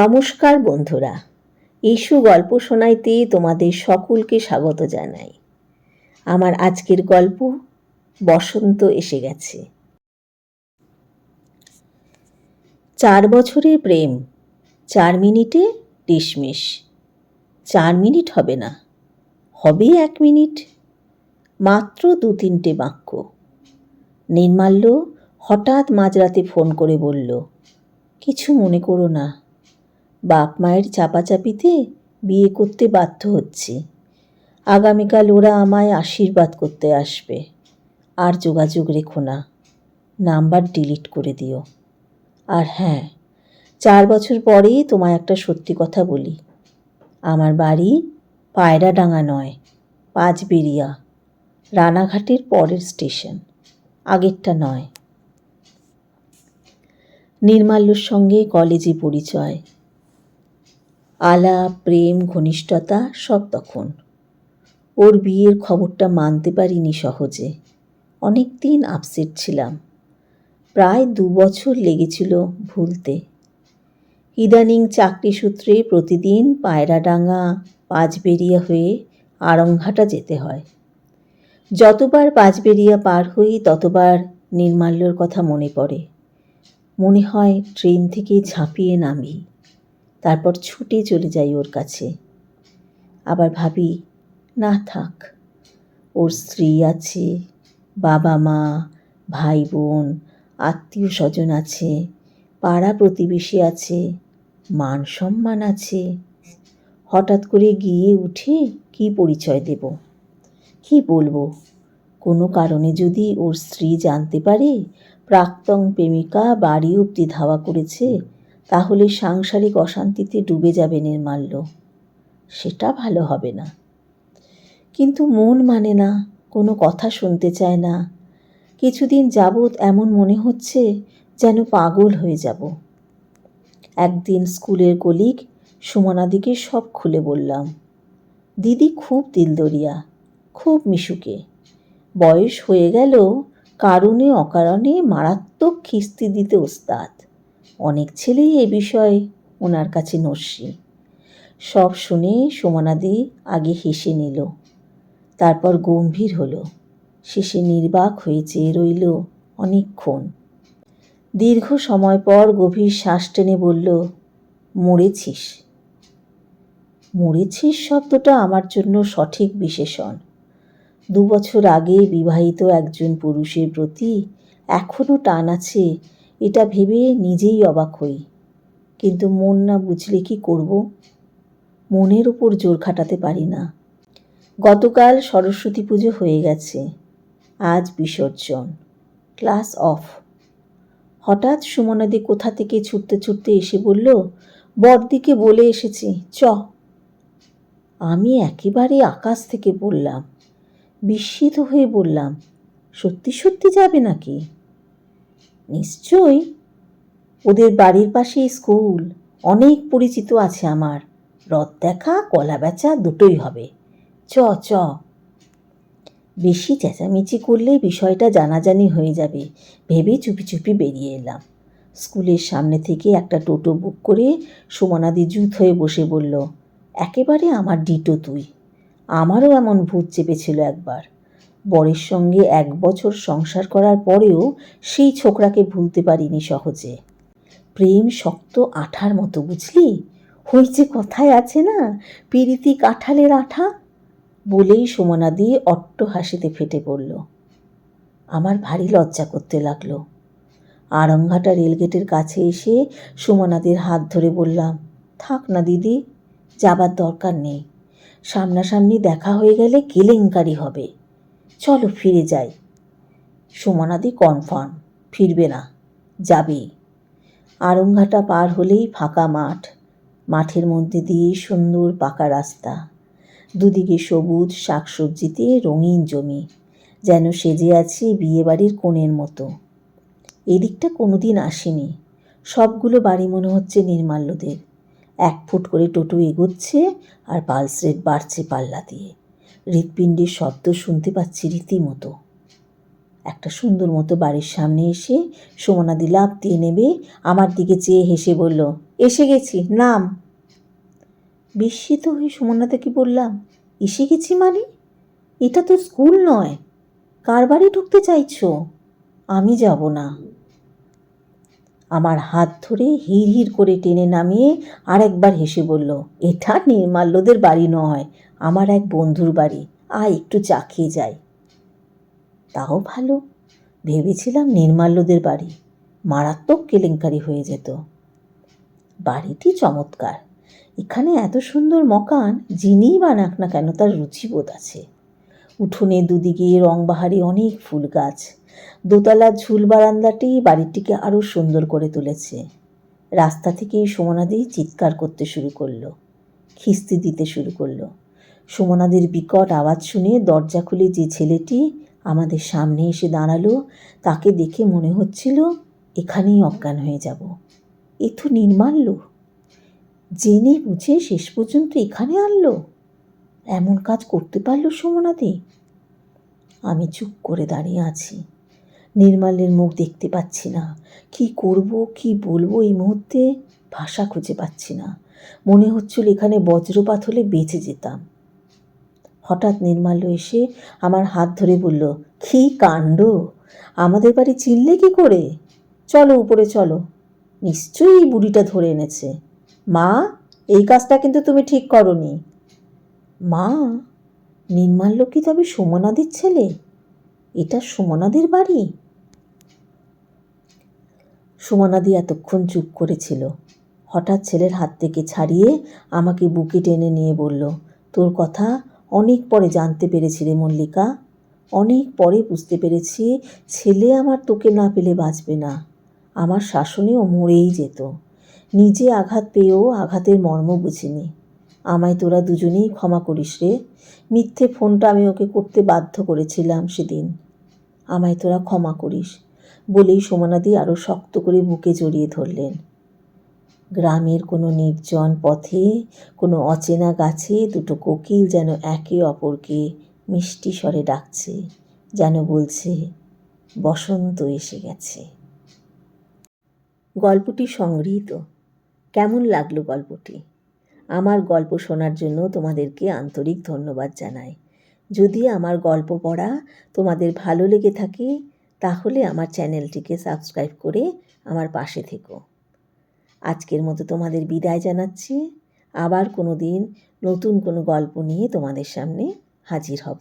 নমস্কার বন্ধুরা ইস্যু গল্প শোনাইতে তোমাদের সকলকে স্বাগত জানাই। আমার আজকের গল্প বসন্ত এসে গেছে। চার বছরের প্রেম, চার মিনিটে ডিসমিস চার মিনিট হবে না, হবে এক মিনিট, মাত্র দু তিনটে বাক্য। নির্মাল্য হঠাৎ মাঝরাতে ফোন করে বলল, কিছু মনে করো না বাপ মায়ের চাপাচাপিতে বিয়ে করতে বাধ্য হচ্ছি। আগামীকাল ওরা আমায় আশীর্বাদ করতে আসবে। আর যোগাযোগ রেখো না। নাম্বার ডিলিট করে দিও। আর হ্যাঁ চার বছর পরেই তোমায় একটা সত্যি কথা বলি। আমার বাড়ি পায়রাডাঙ্গা নয় পাঁচবেরিয়া রানাঘাটের পরের স্টেশন। আগেরটা নয়। নির্মাল্যর সঙ্গে কলেজে পরিচয়। আলাপ, প্রেম, ঘনিষ্ঠতা সব তখন। ওর বিয়ের খবরটা মানতে পারিনি সহজে। অনেক দিন আপসেট ছিলাম। প্রায় দু বছর লেগেছিল ভুলতে। ইদানিং চাকরি সূত্রে প্রতিদিন পায়রাডাঙ্গা পাঁচবেরিয়া হয়ে আড়ংঘাটা যেতে হয়। যতবার পাঁচবেরিয়া পার হই, ততবার নির্মাল্যর কথা মনে পড়ে। মনে হয় ট্রেন থেকে ঝাঁপিয়ে নামি। তারপর ছুটে চলে যাই ওর কাছে। আবার ভাবি, না থাক, ওর স্ত্রী আছে, বাবা মা, ভাই বোন, আত্মীয় স্বজন আছে, পাড়া প্রতিবেশী আছে, মান সম্মান আছে। হঠাৎ করে গিয়ে উঠে কি পরিচয় দেব? কি বলব? কোনো কারণে যদি ওর স্ত্রী জানতে পারে, প্রাক্তন প্রেমিকা বাড়ি অব্দি ধাওয়া করেছে তাহলে সাংসারিক অশান্তিতে ডুবে যাবে নির্মাল্য। সেটা ভালো হবে না। কিন্তু মন মানে না, কোনো কথা শুনতে চায় না। কিছুদিন যাবৎ এমন মনে হচ্ছে যেন পাগল হয়ে যাব। একদিন স্কুলের কলিগ সুমনাদিকে সব খুলে বললাম, দিদি খুব দিলদরিয়া, খুব মিশুকে। বয়স হয়ে গেল, কারণে অকারণে মারাত্মক খিস্তি দিতে ওস্তাদ। অনেক ছেলেই এ বিষয়ে ওনার কাছে নস্যি সব শুনে সুমনাদি আগে হেসে নিল, তারপর গম্ভীর হলো। শেষে নির্বাক হয়ে চেয়ে রইল অনেকক্ষণ। দীর্ঘ সময় পর গভীর শ্বাস টেনে বলল, মরেছিস? মরেছিস শব্দটা আমার জন্য সঠিক বিশেষণ। দু বছর আগে বিবাহিত একজন পুরুষের প্রতি এখনও টান আছে এটা ভেবে নিজেই অবাক হই। কিন্তু মন না বুঝলে কি করব? মনের উপর জোর খাটাতে পারি না। গতকাল সরস্বতী পুজো হয়ে গেছে। আজ বিসর্জন। Class off. হঠাৎ সুমনাদি কোথা থেকে ছুটতে ছুটতে এসে বলল বরদিকে বলে এসেছি, চ। আমি একেবারে আকাশ থেকে বললাম, বিস্মিত হয়ে বললাম, সত্যি সত্যি যাবে নাকি? নিশ্চয়ই। ওদের বাড়ির পাশেই স্কুল। অনেক পরিচিত আছে আমার। রথ দেখা, কলা বেচা, দুটোই হবে। চ চ। বেশি চেঁচামেচি করলে বিষয়টা জানাজানি হয়ে যাবে। ভেবে চুপি চুপি বেরিয়ে এলাম। স্কুলের সামনে থেকে একটা টোটো বুক করে সুমনাদি জুত হয়ে বসে বলল, একেবারে আমার ডিটো তুই। আমারও এমন ভূত চেপেছিল একবার। বরের সঙ্গে এক বছর সংসার করার পরেও সেই ছোকরাকে ভুলতে পারিনি সহজে। প্রেম শক্ত আঠার মতো, বুঝলি? হয়েছে কথায় আছে না, পিরিতি কাঁঠালের আঠা? বলেই সুমনাদি অট্ট হাসিতে ফেটে পড়ল। আমার ভারী লজ্জা করতে লাগল। আরংঘাটা রেলগেটের কাছে এসে সুমনাদির হাত ধরে বললাম, থাক না দিদি, যাবার দরকার নেই। সামনাসামনি দেখা হয়ে গেলে কেলেঙ্কারি হবে। চলো ফিরে যাই। সুমনাদি কনফার্ম, ফিরবে না, যাবে। আরংঘাটা পার হলেই ফাঁকা মাঠ, মাঠের মধ্যে দিয়ে সুন্দর পাকা রাস্তা। দুদিকে সবুজ শাকসবজিতে রঙিন জমি, যেন সেজে আছে বিয়েবাড়ির কোণের মতো। এদিকটা কোনোদিন আসেনি, সবগুলো বাড়ি মনে হচ্ছে নির্মাল্যদের। এক ফুট করে টোটো এগোচ্ছে আর পালস রেট বাড়ছে পাল্লা দিয়ে। হৃৎপিণ্ডের শব্দ শুনতে পাচ্ছি রীতিমতো। একটা সুন্দর মতো বাড়ির সামনে এসে সুমনাদি লাভ দিয়ে নেবে, আমার দিকে চেয়ে হেসে বলল, এসে গেছি, নাম। বিস্মিত হয়ে সুমনাদাকে বললাম, এসে গেছি মানে? এটা তো স্কুল নয়। কার বাড়ি ঢুকতে চাইছো? আমি যাব না। আমার হাত ধরে হির করে টেনে নামিয়ে আরেকবার হেসে বলল, এটা নির্মাল্যদের বাড়ি নয়, আমার এক বন্ধুর বাড়ি। আয় একটু চা খেয়ে যাই। তাও ভালো। ভেবেছিলাম নির্মাল্যদের বাড়ি। মারাত্মক কেলেঙ্কারি হয়ে যেত। বাড়িটি চমৎকার। এখানে এত সুন্দর মকান, যিনিই বানাক না কেন তার রুচিবোধ আছে। উঠোনে দুদিকে রংবাহারি অনেক ফুল গাছ দোতলার ঝুল বারান্দাটি বাড়িটিকে আরও সুন্দর করে তুলেছে। রাস্তা থেকেই সুমনাদি চিৎকার করতে শুরু করল, খিস্তি দিতে শুরু করল। সুমনাদির বিকট আওয়াজ শুনে দরজা খুলে যে ছেলেটি আমাদের সামনে এসে দাঁড়াল, তাকে দেখে মনে হচ্ছিল, এখানেই অজ্ঞান হয়ে যাব। এ তো নির্মাল্য। জেনে বুঝে শেষ পর্যন্ত এখানে আনলো। এমন কাজ করতে পারল সুমনাদি আমি চুপ করে দাঁড়িয়ে আছি। নির্মাল্যের মুখ দেখতে পাচ্ছি না। কি করব, কি বলব এই মুহূর্তে ভাষা খুঁজে পাচ্ছি না। মনে হচ্ছিল এখানে বজ্রপাত হলে বেঁচে যেতাম। হঠাৎ নির্মাল্য এসে আমার হাত ধরে বলল, কি কাণ্ড? আমাদের বাড়ি চিনলে কি করে? চলো উপরে, চলো। নিশ্চয়ই বুড়িটা ধরে এনেছে। মা, এই কাজটা কিন্তু তুমি ঠিক করনি। মা নির্মাল্য কি তবে সুমনাদির ছেলে? এটা সুমনাদির বাড়ি? সুমনাদি এতক্ষণ চুপ করেছিল। হঠাৎ ছেলের হাত থেকে ছাড়িয়ে আমাকে বুকে টেনে নিয়ে বলল, তোর কথা অনেক পরে জানতে পেরেছি রে মল্লিকা। অনেক পরে বুঝতে পেরেছি ছেলে আমার তোকে না পেলে বাঁচবে না। আমার শাসনেও মরেই যেত। নিজে আঘাত পেয়েও আঘাতের মর্ম বুঝিনি। আমায় তোরা দুজনেই ক্ষমা করিস রে। মিথ্যে ফোনটা আমি ওকে করতে বাধ্য করেছিলাম সেদিন। আমায় তোরা ক্ষমা করিস, বলেই সোমনাদি আরও শক্ত করে বুকে জড়িয়ে ধরলেন। গ্রামের কোনো নির্জন পথে, কোনো অচেনা গাছে দুটো কোকিল যেন একে অপরকে মিষ্টি স্বরে ডাকছে, যেন বলছে, বসন্ত এসে গেছে। গল্পটি সংগৃহীত। কেমন লাগল গল্পটি? আমার গল্প শোনার জন্য তোমাদেরকে আন্তরিক ধন্যবাদ জানাই। যদি আমার গল্প পড়া তোমাদের ভালো লেগে থাকে, তাহলে আমার চ্যানেলটিকে সাবস্ক্রাইব করে আমার পাশে থেকো। আজকের মতো তোমাদের বিদায় জানাচ্ছি। আবার কোনো দিন নতুন কোনো গল্প নিয়ে তোমাদের সামনে হাজির হব।